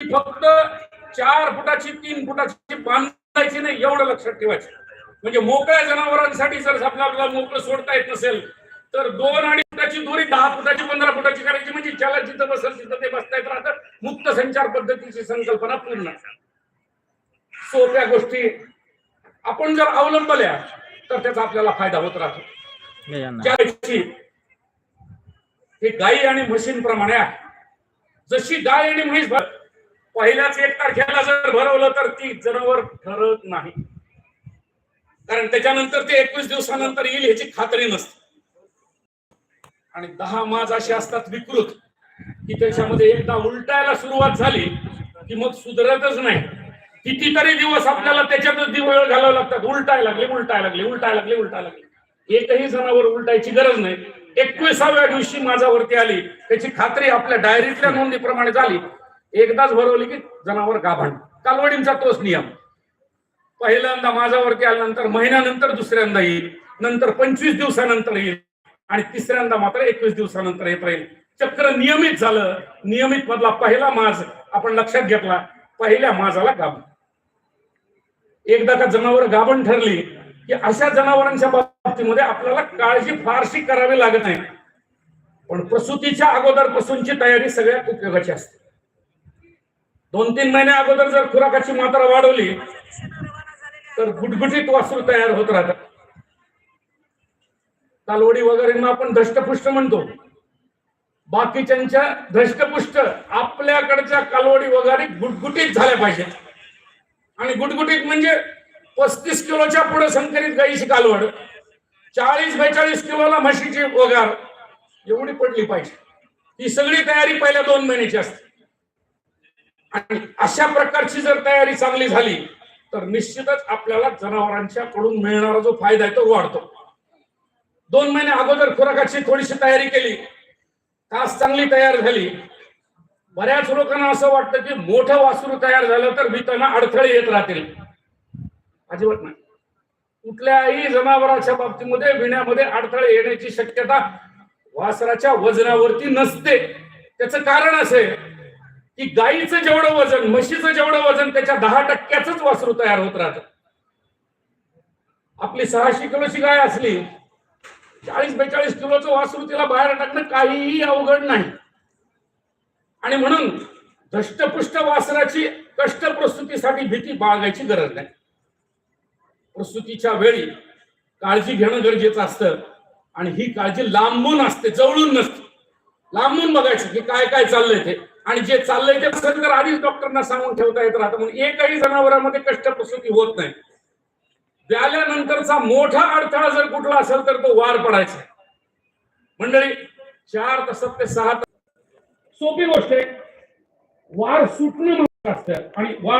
फक्त चार फुटाची तीन फुटाची बांधायची नाही एवढं लक्षात ठेवायचं. म्हणजे मोकळ्या जनावरांसाठी जर आपल्याला मोकळं सोडता येत नसेल तर दोन आणि फुटाची दोरी दहा फुटाची पंधरा फुटाची करायची म्हणजे ज्याला जिथं बसेल तिथं ते बसता येत राहतं मुक्त संचार पद्धतीची संकल्पना पूर्ण. सोप्या गोष्टी. आपण जर अवलंबल्या तर त्याचा आपल्याला फायदा होत राहतो. या यांना. ज्या दिवशी हे गायी आणि म्हशींप्रमाणे आहे. जशी गाय आणि म्हैस पहिल्याच एक तारखेला जर भरवलं तर ती जनावर ठरत नाही. कारण त्याच्यानंतर ते एकवीस दिवसानंतर येईल ह्याची खात्री नसते. आणि दहा माज असे असतात विकृत की त्याच्यामध्ये एकदा उलटायला सुरुवात झाली की मग सुधरतच नाही. कितीतरी दिवस आपल्याला त्याच्यातच दिवस घालावं लागतात. उलटाय लागले उलटाय लागले उलटाय लागले उलटाय लागले. एकही जनावर उलटायची गरज नाही. एकविसाव्या दिवशी माझ्यावरती आली. त्याची खात्री आपल्या डायरीतल्या नोंदीप्रमाणे झाली. एकदाच भरवली की जनावर गाभाण कालवडींचा तोच नियम. पहिल्यांदा माझ्यावरती आल्यानंतर महिन्यानंतर दुसऱ्यांदा येईल नंतर पंचवीस दिवसानंतर येईल आणि तिसऱ्यांदा मात्र एकवीस दिवसानंतर येत राहील. चक्र नियमित झालं नियमित मधला पहिला माज आपण लक्षात घेतला पहिल्या माजाला गाभण एकदा का जनावर गाभण ठरली की अशा जनावरांच्या बाबतीमध्ये आपल्याला काळजी फारशी करावी लागत नाही. पण प्रसूतीच्या अगोदरपासूनची तयारी सगळ्यात उपयोगाची असते. दोन तीन महिने अगोदर जर खुराकाची मात्रा वाढवली तर गुटगुटीत वासरू तयार होत राहतात. कालवडी वगैरे आपण धष्टपुष्ट म्हणतो. बाकीच्यांच्या धष्टपुष्ट आपल्याकडच्या कालवडी वगैरे गुटगुटीत झाल्या पाहिजेत. आणि गुटगुटीत म्हणजे पस्तीस किलोच्या पुढे संकरित गाईची कालवड चाळीस बेचाळीस किलोला म्हशीची वगार एवढी पडली पाहिजे. ही सगळी तयारी पहिल्या दोन महिन्याची असते. आणि अशा प्रकारची जर तयारी चांगली झाली तर निश्चितच आपल्याला जनावरांच्या कडून मिळणारा जो फायदा आहे तो वाढतो. दोन महिने अगोदर खुराकाची थोडीशी तयारी केली कास चांगली तयार झाली. बऱ्याच लोकांना असं वाटतं की मोठं वासरू तयार झालं तर भीताना अडथळे येत राहतील. अजिबात नाही. कुठल्याही जनावराच्या बाबतीमध्ये विण्यामध्ये अडथळे येण्याची शक्यता वासराच्या वजनावरती नसते. त्याचं कारण असे की गाईचं जेवढं वजन म्हशीचं जेवढं वजन त्याच्या दहा टक्क्याच वासरू तयार होत राहत. आपली सहाशे किलोची गाय असली चाळीस बेचाळीस किलोचं वासरू तिला बाहेर टाकणं काहीही अवघड नाही. आणि म्हणून धष्टपुष्ट वासराची कष्ट प्रस्तुतीसाठी भीती बाळगायची गरज नाही. प्रस्तुतीच्या वेळी काळजी घेणं गरजेचं असतं आणि ही काळजी लांबून असते जवळून नसते. लांबून बघायचं की काय काय चाललंय ते. आणि जे चाललंय ते असेल तर आधीच डॉक्टरना सांगून ठेवता येत राहतं. म्हणून एकही जनावरांमध्ये कष्ट प्रसूती होत नाही. व्याल्यानंतरचा मोठा अडथळा जर कुठला असेल तर तो वार पडायचा. मंडळी चार तासात ते सहा तास सोपी गोष्ट आहे. वार सुटणे महत्वाचं असतं. आणि वार